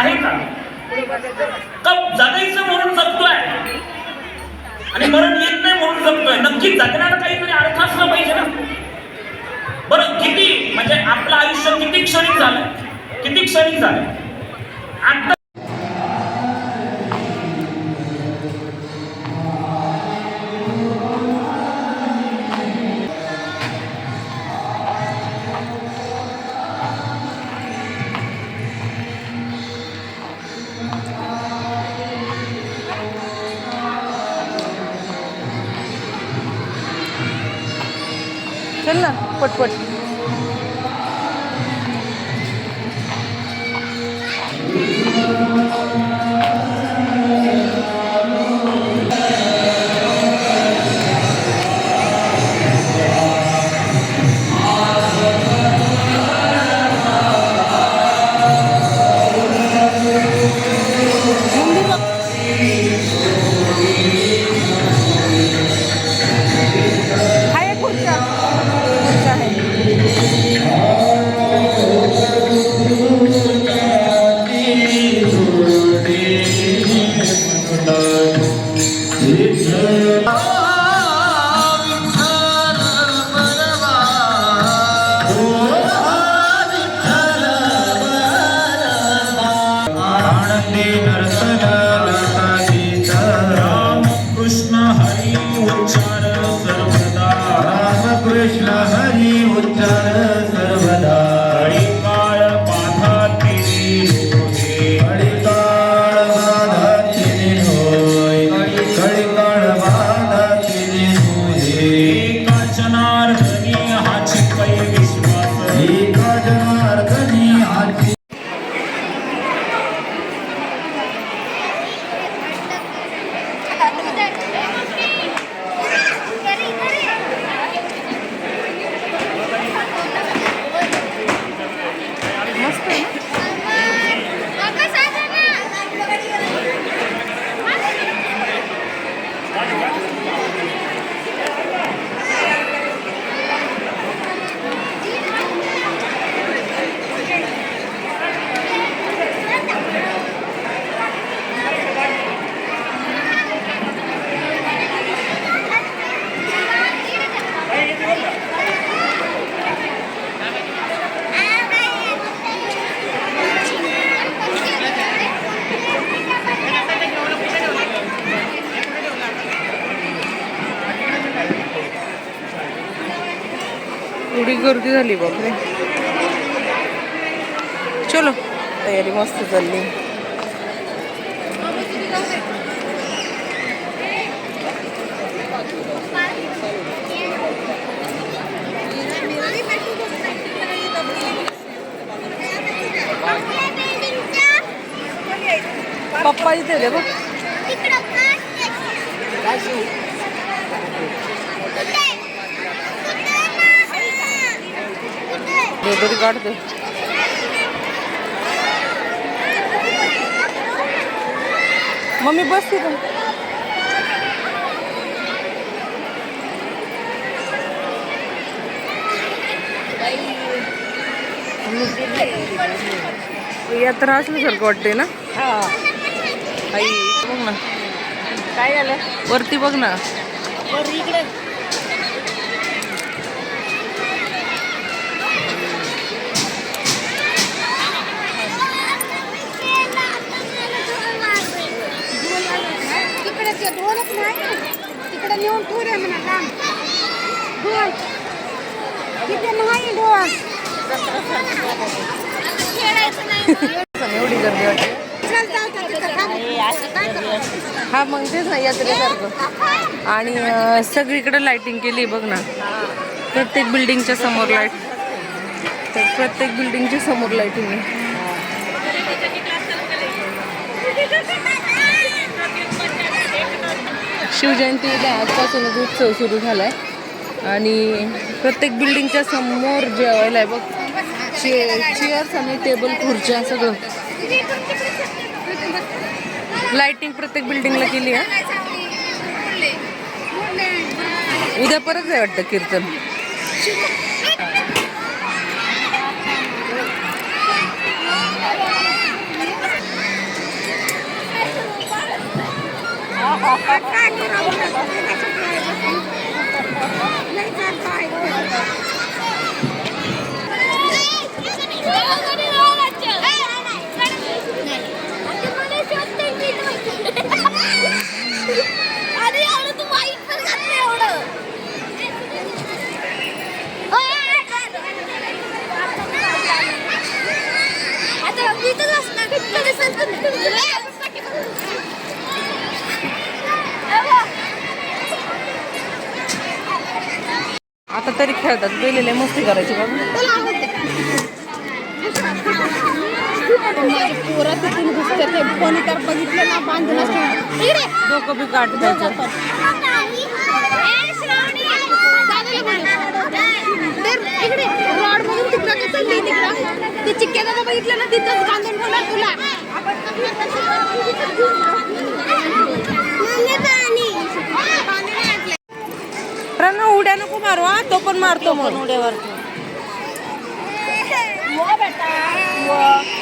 आहे का? का जगायचं म्हणून जगतोय. आणि मरण येत नाही म्हणून जगतोय. नक्की जगण्याला काहीतरी अर्थ असला पाहिजे ना. बरं किती? म्हणजे आपलं आयुष्य किती क्षणिक झालं? किती क्षणिक झालं? आता चल ना पटपट Yeah. एवढी गर्दी झाली बापरे चलो. तयारी मस्त चालली. पप्पा इथे बघ. तरी काढते मम्मी बस तिथं यात्रा असल्यासारखं वाटते ना? आई बघ ना. काय झालं? वरती बघ ना. वर इकडे तिकडे ते ढोलच नाही तिकडे नेऊन ठेवू रे म्हणा लांब ढोल तिथे नाही ढोल खेळायचं नाही एवढी गर्दी वाटते हा मग तेच ना यात्रेसारखं. आणि सगळीकडे लाइटिंग केली बघ ना. प्रत्येक बिल्डिंगच्या समोर लाइट तर प्रत्येक बिल्डिंगच्या समोर लाइटिंग आहे. शिवजयंतीला आजपासूनच उत्सव सुरू झालाय. आणि प्रत्येक बिल्डिंगच्या समोर जेवायला आहे. बघ चे चेअर्स आणि टेबल खुर्च्या सगळं. लाइटिंग प्रत्येक बिल्डिंगला केली आहे उद्या परत आहे वाटतं कीर्तन. आता तरी खेळतात गेलेले मस्ती करायची बघ. पोरं तिथून घुसते ते कोणी तर बघितलं ना बांधून डोकं बी काट इकडे रॉड नाही तिकडं ते चिक्क्या दादा बघितलं ना तिथंच बांधून ठेवला तुला. प्रणव उड्या नको मारू हा. तो पण मारतो मग उड्यावर ए.